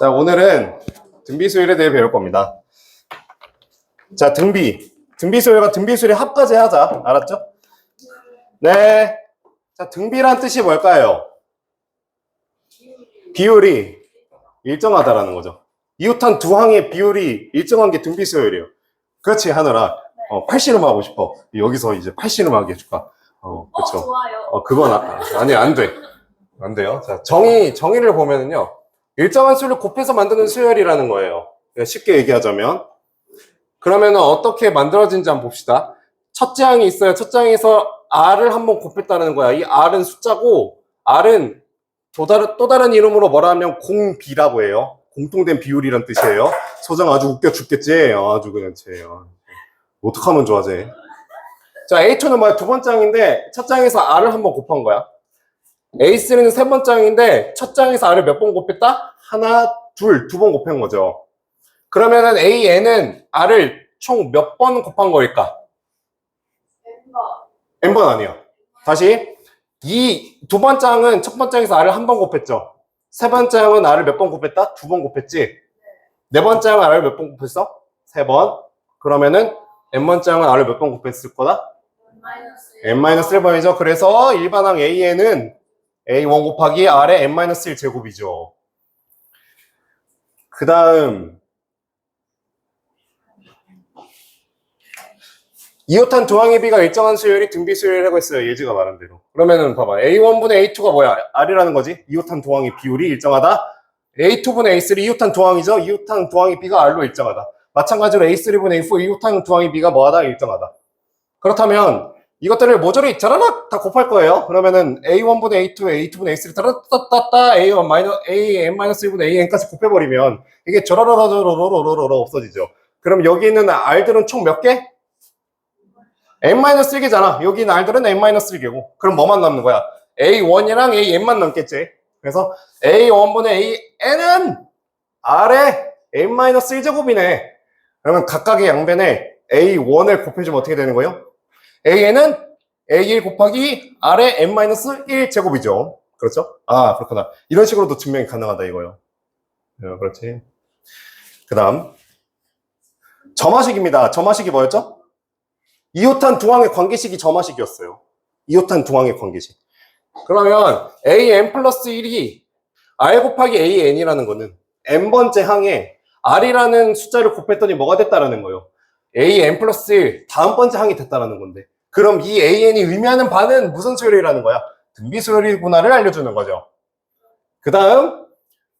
자, 오늘은 등비수열에 대해 배울 겁니다. 자, 등비. 등비수열과 등비수열의 합까지 하자. 알았죠? 네. 자, 등비란 뜻이 뭘까요? 비율이 일정하다라는 거죠. 이웃한 두 항의 비율이 일정한 게 등비수열이에요. 그렇지, 하늘아. 어, 팔씨름 하고 싶어. 여기서 이제 팔씨름 하게 해줄까? 어, 어, 그쵸. 좋아요. 어, 그건 아, 아니, 안 돼. 안 돼요. 자, 정의, 정의를 보면은요. 일정한 수를 곱해서 만드는 수열이라는 거예요. 그냥 쉽게 얘기하자면. 그러면은 어떻게 만들어진지 한번 봅시다. 첫째 항이 있어요. 첫째 항에서 R을 한번 곱했다는 거야. 이 R은 숫자고, R은 또 다른, 또 다른 이름으로 뭐라 하면 공비라고 해요. 공통된 비율이란 뜻이에요. 소장 아주 웃겨 죽겠지? 아주 그냥 쟤. 아, 어떡하면 좋아, 쟤. 자, A2는 뭐야? 두 번째 항인데, 첫 장에서 R을 한번 곱한 거야. A3는 세 번째 항인데, 첫 장에서 R을 몇번 곱했다? 하나, 둘, 두 번 곱한 거죠. 그러면은 AN은 R을 총 몇 번 곱한 거일까? 멤버. N번 아니야. 다시. 이 두 번째 항은 첫 번째 항에서 R을 한 번 곱했죠. 세 번째 항은 R을 몇 번 곱했다? 두 번 곱했지. 네 번째 항은 R을 몇 번 곱했어? 세 번. 그러면은 N번째 항은 R을 몇 번 곱했을 거다? 마이너스. n-1번이죠. 그래서 일반항 AN은 A1 곱하기 R의 n-1 제곱이죠. 그 다음 이오탄 두항의 비가 일정한 수열이 등비 수열이라고 했어요. 예지가 말한 대로. 그러면은 봐봐. A1분의 A2가 뭐야? R이라는 거지. 이오탄 두항의 비율이 일정하다. A2분의 A3 이오탄 두항이죠. 이오탄 두항의 비가 R로 일정하다. 마찬가지로 A3분의 A4 이오탄 두항의 비가 뭐하다? 일정하다. 그렇다면 이것들을 모조리 자라락 다 곱할 거예요. 그러면은 A1분의 A2, A2분의 A3 따라따따따 A1 마이너 AN 마이너스 1분의 AN까지 곱해버리면 이게 저러러러러러러러러 없어지죠. 그럼 여기 있는 R들은 총 몇 개? N-1개잖아. 여기 있는 R들은 N-1개고. 그럼 뭐만 남는 거야? A1이랑 AN만 남겠지. 그래서 A1분의 AN은 R의 N-1제곱이네. 그러면 각각의 양변에 A1을 곱해주면 어떻게 되는 거예요? AN은 A1 곱하기 R의 N-1 제곱이죠. 그렇죠? 아, 그렇구나. 이런 식으로도 증명이 가능하다 이거요. 예, 그렇지. 그 다음. 점화식입니다. 점화식이 뭐였죠? 이오탄 두항의 관계식이 점화식이었어요. 이오탄 두항의 관계식. 그러면 AN 플러스 1이 R 곱하기 AN이라는 거는 N번째 항에 R이라는 숫자를 곱했더니 뭐가 됐다라는 거예요. AN 플러스 1 다음 번째 항이 됐다라는 건데 그럼 이 AN이 의미하는 바는 무슨 수열이라는 거야? 등비수열이구나를 알려주는 거죠. 그 다음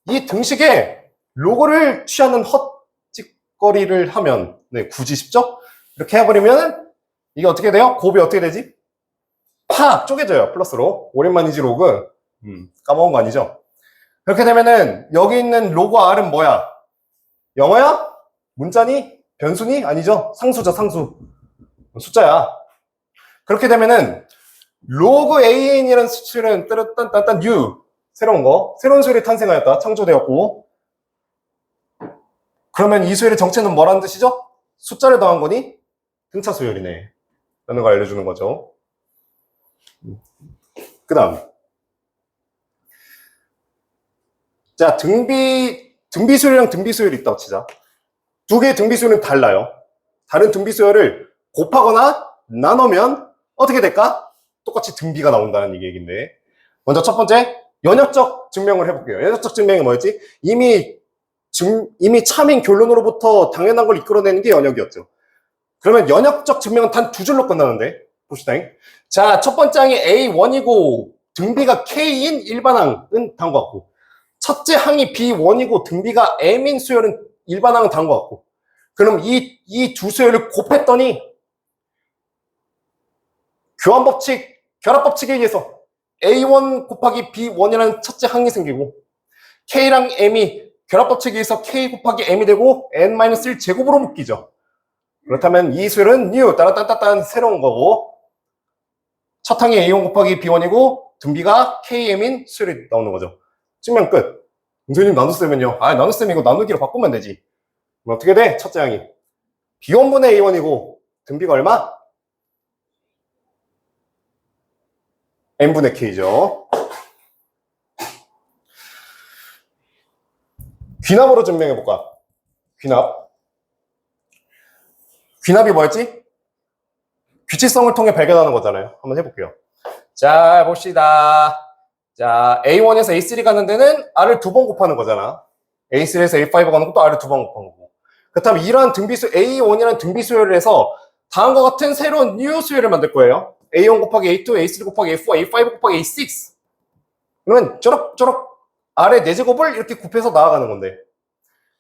이 등식에 로고를 취하는 헛짓거리를 하면 네, 굳이 쉽죠? 이렇게 해버리면 이게 어떻게 돼요? 곱이 어떻게 되지? 팍 쪼개져요 플러스로 오랜만이지 로그 음, 까먹은 거 아니죠? 그렇게 되면은 여기 있는 로고 R은 뭐야? 영어야? 문자니? 변수니? 아니죠? 상수죠, 상수. 숫자야. 그렇게 되면은, 로그 AN이라는 수치는 따란딴딴딴 new. 새로운 거. 새로운 수열이 탄생하였다. 창조되었고. 그러면 이 수열의 정체는 뭐라는 뜻이죠? 숫자를 더한 거니? 등차 수열이네. 라는 걸 알려주는 거죠. 그 다음. 자, 등비, 등비 수열이랑 등비 수열이 있다고 치자. 두 개의 등비수열은 달라요. 다른 등비수열을 곱하거나 나누면 어떻게 될까? 똑같이 등비가 나온다는 이 얘기인데. 먼저 첫 번째, 연역적 증명을 해볼게요. 연역적 증명이 뭐였지? 이미 증, 이미 참인 결론으로부터 당연한 걸 이끌어내는 게 연역이었죠. 그러면 연역적 증명은 단 두 줄로 끝나는데. 봅시다. 자, 첫 번째 항이 A1이고 등비가 K인 일반항은 다음 것 같고. 첫째 항이 B1이고 등비가 M인 수열은 일반항은 다음 것 같고. 그럼 이, 이 두 수열을 곱했더니 교환법칙, 결합법칙에 의해서 A1 곱하기 B1이라는 첫째 항이 생기고 K랑 M이 결합법칙에 의해서 K 곱하기 M이 되고 N-1 제곱으로 묶이죠. 그렇다면 이 수열은 new, 따라따따딴 새로운 거고 첫 항이 A1 곱하기 B1이고 등비가 KM인 수열이 나오는 거죠. 증명 끝. 은선님 나눗셈은요? 아, 나눗셈 이거 나누기로 바꾸면 되지. 그럼 어떻게 돼? 첫째 항이. B1분의 A1이고, 등비가 얼마? N분의 K죠. 귀납으로 증명해볼까? 귀납. 귀납이 뭐였지? 규칙성을 통해 발견하는 거잖아요. 한번 해볼게요. 자, 봅시다. 자, A1에서 A3 가는 데는 R을 두 번 곱하는 거잖아. A3에서 A5 가는 것도 R을 두 번 곱한 거고. 그렇다면 이러한 등비수, A1이라는 등비수열을 해서 다음과 같은 새로운 뉴 수열을 만들 거예요. A1 곱하기 A2, A3 곱하기 A4, A5 곱하기 A6. 그러면 쪼럭쪼럭 아래 네 제곱을 이렇게 곱해서 나아가는 건데.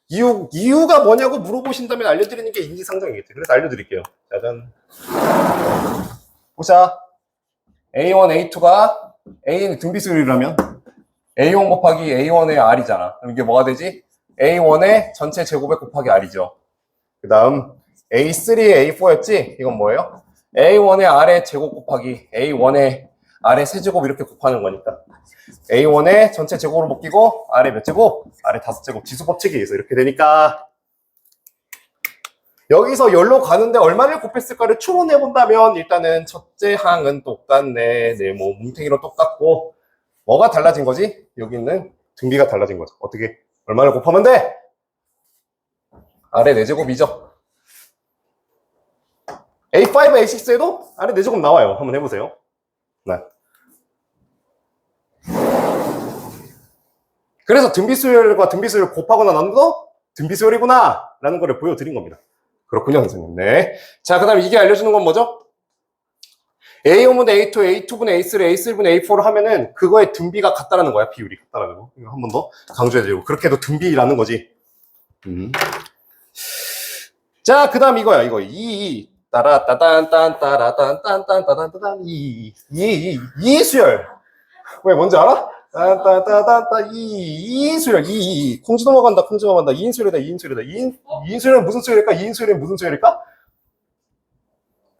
이유, 이유가 뭐냐고 물어보신다면 알려드리는 게 인지상정이겠죠. 그래서 알려드릴게요. 짜잔. 보자. A1, A2가 A는 등비수열이라면 A1 곱하기 A1의 R이잖아. 그럼 이게 뭐가 되지? A1의 전체 제곱에 곱하기 R이죠. 그 다음 A3의 A4였지? 이건 뭐예요? A1의 R의 제곱 곱하기 A1의 R의 세제곱 이렇게 곱하는 거니까 A1의 전체 제곱으로 묶이고 R의 몇 제곱? R의 다섯 제곱 지수 법칙에 의해서 이렇게 되니까 여기서 열로 가는데 얼마를 곱했을까를 추론해 본다면 일단은 첫째 항은 똑같네 네모 뭉탱이로 똑같고 뭐가 달라진 거지? 여기 있는 등비가 달라진 거죠 어떻게? 얼마를 곱하면 돼? 아래 4제곱이죠. A5, A6에도 아래 4제곱 나와요. 한번 해보세요. 네. 그래서 등비수열과 등비수열 곱하거나 나눈거 등비수열이구나 라는 거를 보여드린 겁니다. 그렇군요, 선생님. 네. 자, 그 다음에 이게 알려주는 건 뭐죠? A5분의 A2, A2분의 A3, A3분의 A4를 하면은 그거의 등비가 같다라는 거야. 비율이 같다라는 거. 이거 한 번 더 강조해야 되고. 그렇게 해도 등비라는 거지. 음. 자, 그 다음 이거야, 이거. 이, 따라, 따단, 딴, 따라, 딴, 딴, 딴, 따단, 따단, 이, 이, 이, 이 수열. 왜, 뭔지 알아? 딴, 딴, 따, 딴, 따, 이, 이 수열. 이, 이, 이. 콩지 넘어간다, 콩지 넘어간다. 이인 수열이다, 이인 수열이다. 이인, 이인 수열은 무슨 수열일까? 이인 수열은 무슨 수열일까?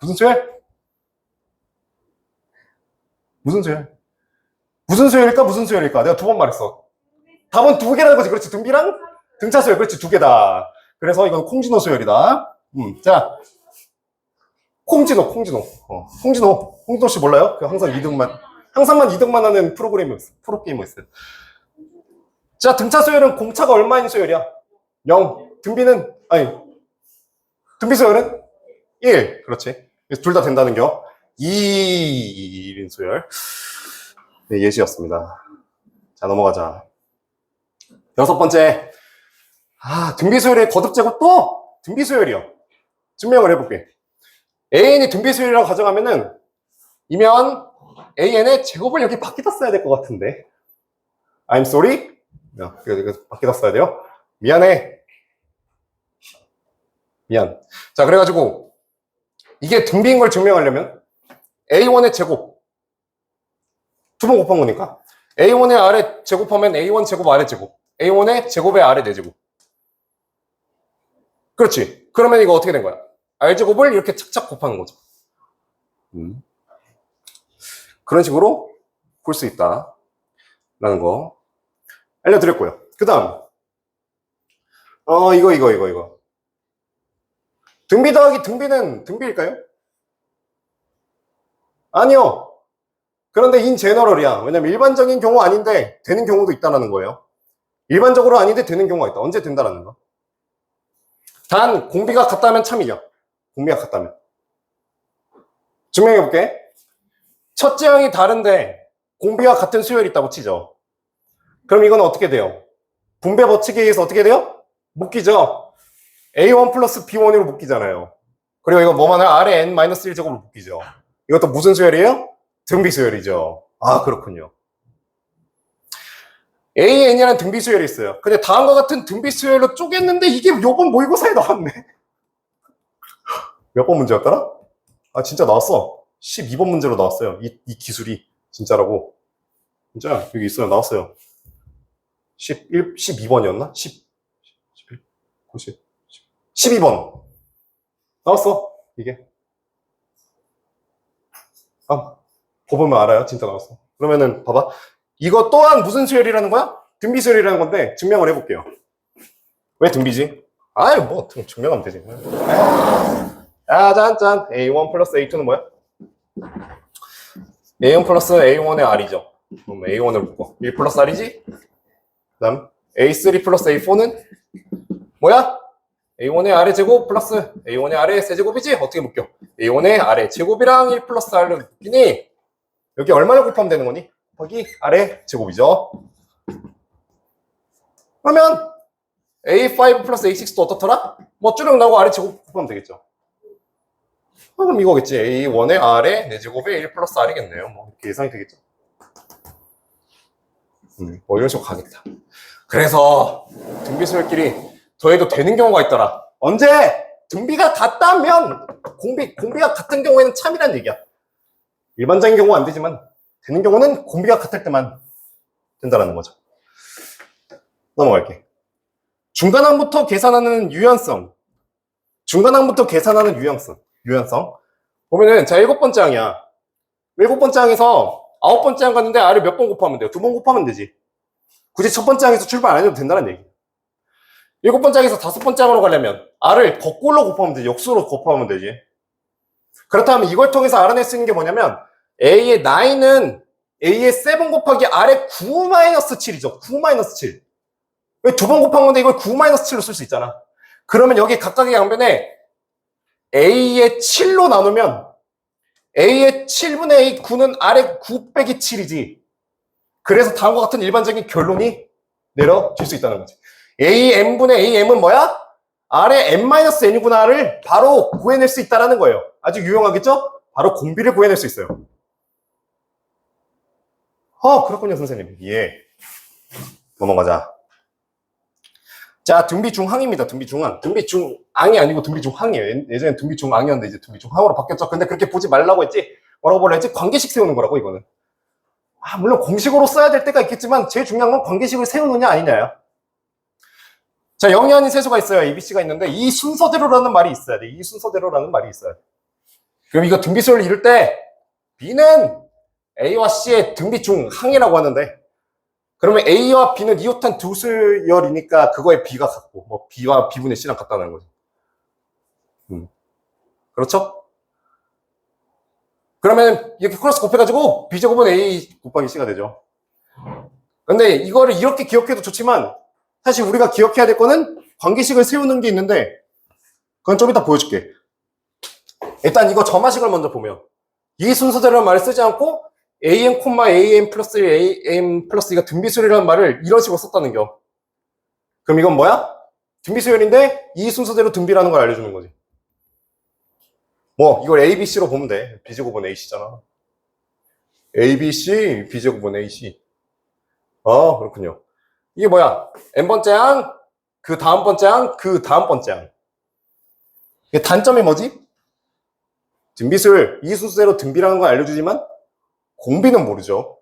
무슨 수열? 무슨 수열? 무슨 수열일까? 무슨 수열일까? 내가 두 번 말했어. 답은 두 개라는 거지. 그렇지. 등비랑 등차 수열. 그렇지. 두 개다. 그래서 이건 콩진호 수열이다. 음, 자. 콩진호, 콩진호. 어, 콩진호. 콩진호 씨 몰라요? 그 항상 2등만, 항상만 2등만 하는 프로그램이었어. 프로게이머였어요. 자, 등차 수열은 공차가 얼마인 수열이야? 0. 등비는, 아니, 등비 수열은 1. 그렇지. 둘 다 된다는 겨. 2. 1인 수열. 네, 예시였습니다. 자, 넘어가자. 여섯 번째. 아, 등비수열의 거듭제곱 또 등비수열이요. 증명을 해볼게. AN이 등비수열이라고 가정하면은 이면 AN의 제곱을 여기 밖에다 써야 될 것 같은데. I'm sorry. 야, 이거, 밖에다 써야 돼요. 미안해. 미안. 자, 그래가지고 이게 등비인 걸 증명하려면 A1의 제곱. 두 번 곱한 거니까. A1의 아래 제곱하면 A1 제곱 아래 제곱. A1의 제곱의 아래 4제곱. 그렇지. 그러면 이거 어떻게 된 거야? R제곱을 이렇게 착착 곱하는 거죠. 음. 그런 식으로 볼 수 있다. 라는 거 알려드렸고요. 그 다음. 어 이거 이거 이거 이거. 등비 더하기 등비는 등비일까요? 아니요 그런데 인 제너럴이야. 왜냐면 일반적인 경우 아닌데 되는 경우도 있다는 거예요. 일반적으로 아닌데 되는 경우가 있다. 언제 된다는 거? 단 공비가 같다면 참이죠. 공비가 같다면. 증명해 볼게. 첫째 항이 다른데 공비가 같은 수열이 있다고 치죠. 그럼 이건 어떻게 돼요? 분배 법칙에 의해서 어떻게 돼요? 묶이죠. A1 플러스 B1으로 묶이잖아요. 그리고 이거 뭐만 해요? R의 N-1제곱으로 묶이죠. 이것도 무슨 수열이에요? 등비 수열이죠. 아, 그렇군요. AN이라는 등비 수열이 있어요. 근데 다음과 같은 등비 수열로 쪼갰는데 이게 요번 모의고사에 나왔네. 몇 번 문제였더라? 아, 진짜 나왔어. 12번 문제로 나왔어요. 이, 이 기술이. 진짜라고. 진짜, 여기 있어요. 나왔어요. 11, 12번이었나? 10, 11, 90, 12번. 나왔어. 이게. 아, 보면 알아요. 진짜 나왔어. 그러면은 봐봐. 이거 또한 무슨 수열이라는 거야? 등비 수열이라는 건데 증명을 해볼게요. 왜 등비지? 아유 뭐 등- 증명하면 되지. 아 짠짠 A1 플러스 A2는 뭐야? A1 플러스 A1의 R이죠. 그럼 A1을 묶어. 1 플러스 R이지? 그 다음 A3 플러스 A4는 뭐야? A1의 아래 제곱 플러스 A1의 아래 세제곱이지? 어떻게 묶여? A1의 아래 제곱이랑 1 플러스 R로 묶이니 여기 얼마를 곱하면 되는 거니? 거기 아래 제곱이죠. 그러면 A5 플러스 A6도 어떻더라? 뭐 줄여 나고 아래 제곱 곱하면 되겠죠. 아, 그럼 이거겠지. A1의 아래 4제곱에 1 플러스 R이겠네요. 뭐 이렇게 예상이 되겠죠. 음, 뭐 이런 식으로 가겠다. 그래서 등비수열끼리 더해도 되는 경우가 있더라. 언제? 등비가 같다면 공비, 공비가 같은 경우에는 참이란 얘기야. 일반적인 경우는 안 되지만 되는 경우는 공비가 같을 때만 된다라는 거죠. 넘어갈게. 중간항부터 계산하는 유연성. 중간항부터 계산하는 유연성. 유연성. 보면은 자 일곱 번째 항이야. 일곱 번째 항에서 아홉 번째 항 갔는데 아래 몇번 곱하면 돼요? 두 번 곱하면 되지. 굳이 첫 번째 항에서 출발 안 해도 된다는 얘기. 일곱 번째 항에서 다섯 번째 항으로 가려면 R을 거꾸로 곱하면 되지. 역수로 곱하면 되지. 그렇다면 이걸 통해서 알아낼 수 있는 게 뭐냐면 A의 9은 A의 7 곱하기 R의 9-7이죠. 9-7. 왜 두 번 곱한 건데 이걸 9-7로 쓸 수 있잖아. 그러면 여기 각각의 양변에 A의 7로 나누면 A의 7분의 A 9는 R의 9 빼기 7이지. 그래서 다음과 같은 일반적인 결론이 내려질 수 있다는 거지. AM분의 AM은 뭐야? R의 M-N이구나를 바로 구해낼 수 있다는 거예요. 아주 유용하겠죠? 바로 공비를 구해낼 수 있어요. 어, 그렇군요, 선생님. 예. 넘어가자. 자, 등비 중항입니다. 등비 중항. 등비 중앙이 아니고 등비 중항이에요. 예- 예전엔 등비 중앙이었는데 이제 등비 중항으로 바뀌었죠. 근데 그렇게 보지 말라고 했지. 뭐라고 보라 했지? 관계식 세우는 거라고, 이거는. 아, 물론 공식으로 써야 될 때가 있겠지만 제일 중요한 건 관계식을 세우느냐 아니냐야. 자, 영이 아닌 세수가 있어요. ABC가 있는데 이 순서대로라는 말이 있어야 돼. 이 순서대로라는 말이 있어야 돼. 그럼 이거 등비수를 이룰 때 B는 A와 C의 등비 중항이라고 하는데 그러면 A와 B는 이웃한 두 수열이니까 그거에 B가 같고 뭐 B와 B분의 C랑 같다는 거죠. 음. 그렇죠? 그러면 이렇게 크로스 곱해가지고 B제곱은 A 곱하기 C가 되죠. 근데 이거를 이렇게 기억해도 좋지만 사실 우리가 기억해야 될 거는 관계식을 세우는 게 있는데 그건 좀 이따 보여줄게. 일단 이거 점화식을 먼저 보면 이 순서대로는 말을 쓰지 않고 an, an 플러스 1, an 플러스 2가 등비수열이라는 말을 이런 식으로 썼다는 겨. 그럼 이건 뭐야? 등비수열인데 이 순서대로 등비라는 걸 알려주는 거지. 뭐 이걸 ABC로 보면 돼. B제곱은 AC잖아. ABC, B제곱은 AC. 아 그렇군요. 이게 뭐야? n번째 항, 그 다음 번째 항, 그 다음 번째 항. 단점이 뭐지? 등비술 이 순서대로 등비라는 건 알려주지만 공비는 모르죠.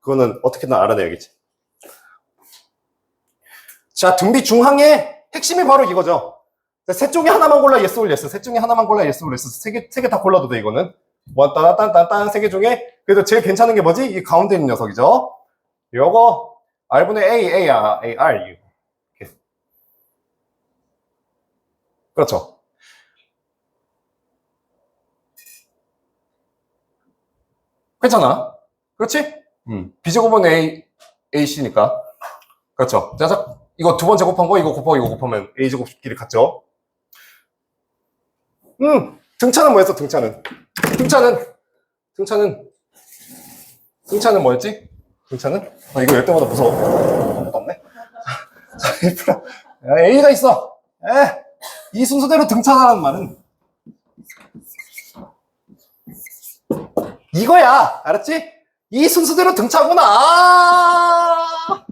그거는 어떻게든 알아내야겠지. 자, 등비 중항의 핵심이 바로 이거죠. 셋 중에 하나만 골라 yes or yes. 셋 중에 하나만 골라 yes or. 세 개, 세 개 다 골라도 돼, 이거는. 뭐, 딴딴딴딴 세 개 중에. 그래도 제일 괜찮은 게 뭐지? 이 가운데 있는 녀석이죠. 요거, R분의 A, A, R, A, R, U. 이렇게. 그렇죠. 괜찮아. 그렇지? 음. B제곱은 A, AC니까. 그렇죠. 자, 자, 이거 두 번째 곱한 거, 이거 곱하고 이거 곱하면 A제곱끼리 같죠? 음, 등차는 뭐였어, 등차는? 등차는, 등차는, 등차는 뭐였지? 등차는? 아, 이거 열 때마다 무서워. 아무것도 없네. 자, F라. 야, A가 있어. 에, 이 순서대로 등차하라는 말은 이거야. 알았지? 이 순서대로 등차구나. 아,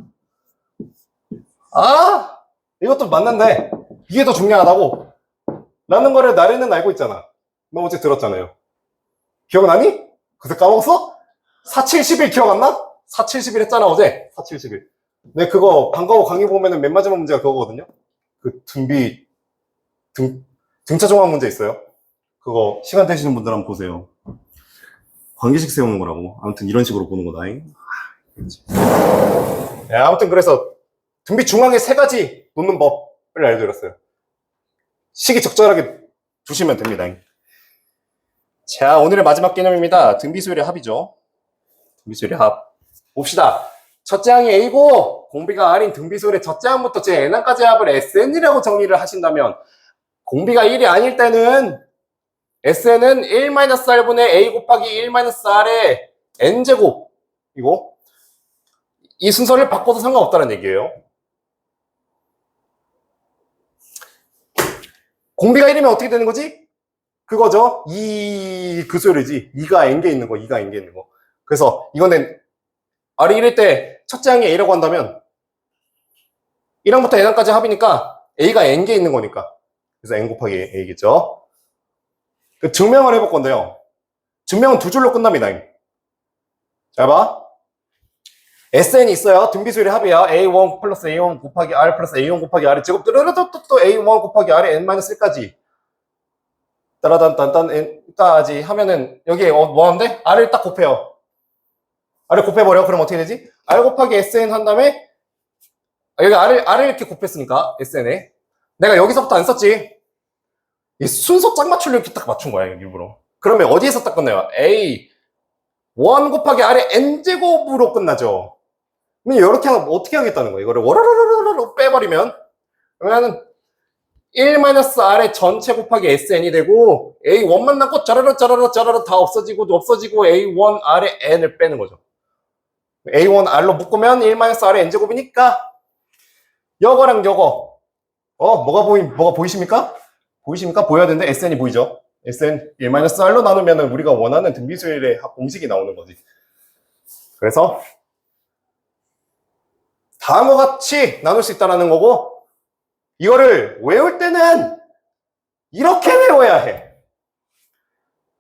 아, 이것도 맞는데 이게 더 중요하다고. 라는 거를 나래는 알고 있잖아. 너 어제 들었잖아요. 기억나니? 그새 까먹었어? 4, 7, 11 기억 안 나? 4, 7, 11 했잖아, 어제. 4, 7, 11. 네, 그거, 방과후 강의 보면은 맨 마지막 문제가 그거거든요. 그 등비, 등, 등차 종합 문제 있어요. 그거, 시간 되시는 분들 한번 보세요. 관계식 세우는 거라고. 아무튼 이런 식으로 보는 거다잉. 네, 아무튼 그래서 등비 중앙에 세 가지 놓는 법을 알려드렸어요. 시기 적절하게 두시면 됩니다. 자, 오늘의 마지막 개념입니다. 등비수열의 합이죠. 등비수열의 합. 봅시다. 첫째 항이 A고 공비가 R인 등비수열의 첫째 항부터 제 N항까지 합을 SN이라고 정의를 하신다면 공비가 1이 아닐 때는 SN은 1-R분의 A 곱하기 1-R의 N제곱 이거 이 순서를 바꿔도 상관없다는 얘기예요. 공비가 1이면 어떻게 되는 거지? 그거죠. 이, 그 소리지. 2가 N개 있는 거, 2가 N개 있는 거. 그래서 이거는 R이 1일 때 첫째 항이 A라고 한다면 1항부터 N항까지 합이니까 A가 N개 있는 거니까. 그래서 N 곱하기 A겠죠. 그 증명을 해볼 건데요. 증명은 두 줄로 끝납니다. 잘 봐. SN이 있어요. 등비수열의 합이야. A1 플러스 A1 곱하기 R 플러스 A1 곱하기 R의 제곱 또또 A1 곱하기 R의 N-1까지 따라단단단 N까지 하면은 여기에 어, 뭐 하는데? R을 딱 곱해요. R을 곱해버려. 그럼 어떻게 되지? R 곱하기 SN 한 다음에 아, 여기 R을, R을 이렇게 곱했으니까 SN에 내가 여기서부터 안 썼지. 이 순서 짝 맞추려 이렇게 딱 맞춘 거야 일부러. 그러면 어디에서 딱 끝나요? A 1 곱하기 R의 N제곱으로 끝나죠. 그럼 이렇게 하면 어떻게 하겠다는 거예요? 이거를 워라라라라로 빼버리면 그러면은 1-R의 전체 곱하기 SN이 되고 A1만 남고 짜라라 짜라라 짜라라 다 없어지고 없어지고 A1R의 N을 빼는 거죠. A1R로 묶으면 1-R의 N제곱이니까 요거랑 요거 어 뭐가 보이 뭐가 보이십니까? 보이십니까? 보여야 되는데 SN이 보이죠? SN 1-R로 나누면 우리가 원하는 등비수열의 합 공식이 나오는 거지. 그래서 다음과 같이 나눌 수 있다는 거고 이거를 외울 때는 이렇게 외워야 해.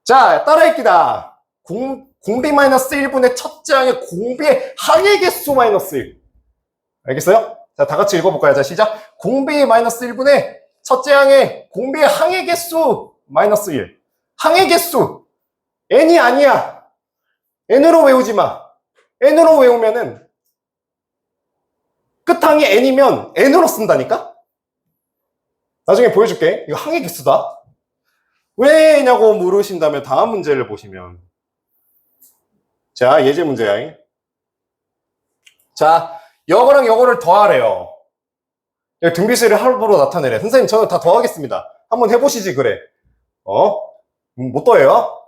자, 따라읽기다. 공, 공비 마이너스 1분의 첫째 항의 공비의 항의 개수 마이너스 1. 알겠어요? 자, 다 같이 읽어볼까요? 자, 시작. 공비 마이너스 1분의 첫째 항의 공비의 항의 개수 마이너스 1. 항의 개수. n이 아니야. n으로 외우지 마. n으로 외우면은 끝항이 n이면 n으로 쓴다니까? 나중에 보여줄게. 이거 항의 개수다. 왜냐고 물으신다면 다음 문제를 보시면. 자, 예제 문제야. 자, 요거랑 요거를 더하래요. 등비수를 할부로 나타내래. 선생님, 저는 다 더하겠습니다. 한번 해보시지, 그래. 어? 음, 못 더해요?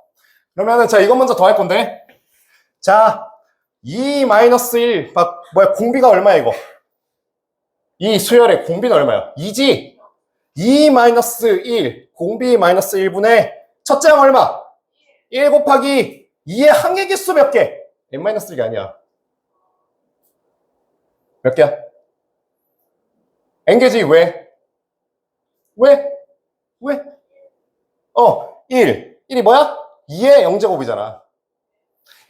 그러면은, 자, 이거 먼저 더할 건데. 자, 2 마이너스 1, 막, 뭐야, 공비가 얼마야, 이거? 이 수열의 공비는 얼마야? 2지? 2 마이너스 1, 공비 마이너스 1분의 첫째 항 얼마? 1 곱하기 2의 항의 개수 몇 개? n 마이너스 1이 아니야. 몇 개야? n개지, 왜? 왜? 왜? 어, 1. 1이 뭐야? 2의 0제곱이잖아.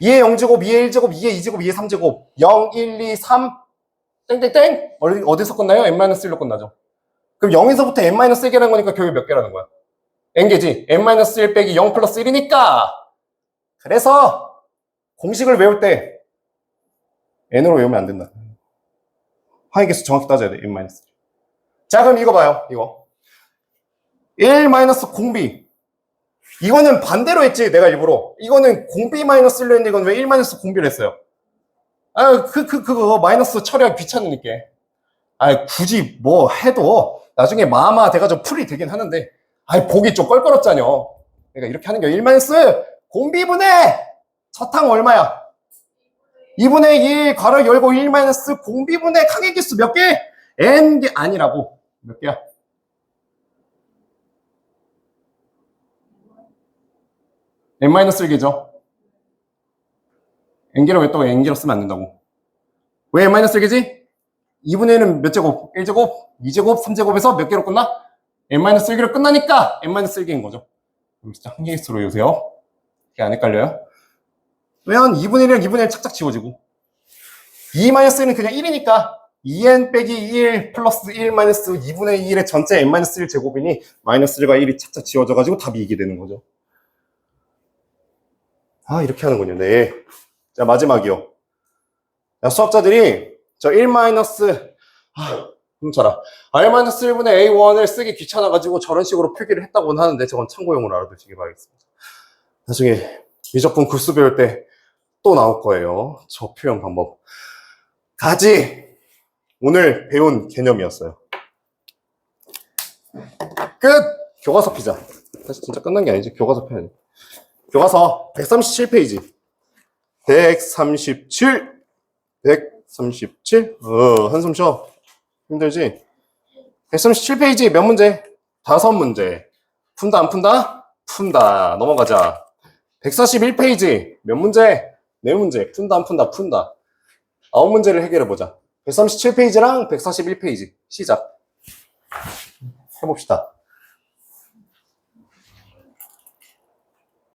2의 0제곱, 2의 1제곱, 2의 2제곱, 2의 3제곱. 0, 1, 2, 3, 땡땡땡! 어디, 어디서 끝나요? n-1로 끝나죠. 그럼 0에서부터 n-1개라는 거니까 결국 몇 개라는 거야? n개지. n-1 빼기 0 플러스 1이니까! 그래서, 공식을 외울 때, n으로 외우면 안 된다. 개수 정확히 따져야 돼, n-1. 자, 그럼 이거 봐요, 이거. 1 마이너스 공비. 이거는 반대로 했지, 내가 일부러. 이거는 공비 마이너스 1로 했는데, 이건 왜 1 마이너스 공비를 했어요? 아, 그, 그, 그거 마이너스 처리하기 귀찮으니까. 아, 굳이 뭐 해도 나중에 마마 돼가지고 풀이 되긴 하는데, 아, 보기 좀 껄끄럽잖여. 그러니까 이렇게 하는 게 1 마이너스 공비분의 첫항 얼마야? 2분의 1 괄호 열고 1 마이너스 공비분의 항의 개수 몇 개? n 개 아니라고. 몇 개야? n 마이너스 1개죠. n개로 왜또 n개로 쓰면 안 된다고? 왜 n-1개지? 2분의 1은 몇 제곱? 1제곱, 2제곱, 3제곱에서 몇 개로 끝나? n-1개로 끝나니까 n-1개인 거죠. 그럼 진짜 한 개수로 외우세요. 이게 안 헷갈려요? 왜냐면 2분의 1이랑 2분의 1 착착 지워지고 2-1은 그냥 1이니까 2n 빼기 1 플러스 1 마이너스 2분의 1의 전체 n-1 제곱이니 마이너스 1과 1이 착착 지워져가지고 답이 이게 되는 거죠. 아 이렇게 하는군요. 네. 자, 마지막이요. 자, 수학자들이 저 1 마이너스, 아, 훔쳐라. R-1분의 A1을 쓰기 귀찮아가지고 저런 식으로 표기를 했다고는 하는데 저건 참고용으로 알아두시기 바라겠습니다. 나중에 미적분 급수 배울 때 또 나올 거예요. 저 표현 방법. 가지. 오늘 배운 개념이었어요. 끝! 교과서 피자. 사실 진짜 끝난 게 아니지. 교과서 펴야지. 교과서 137페이지. 137. 137. 어, 한숨 쉬어. 힘들지? 137페이지 몇 문제? 다섯 문제. 푼다, 안 푼다? 푼다. 넘어가자. 141페이지 몇 문제? 네 문제. 푼다, 안 푼다? 푼다. 아홉 문제를 해결해 보자. 137페이지랑 141페이지. 시작. 해봅시다.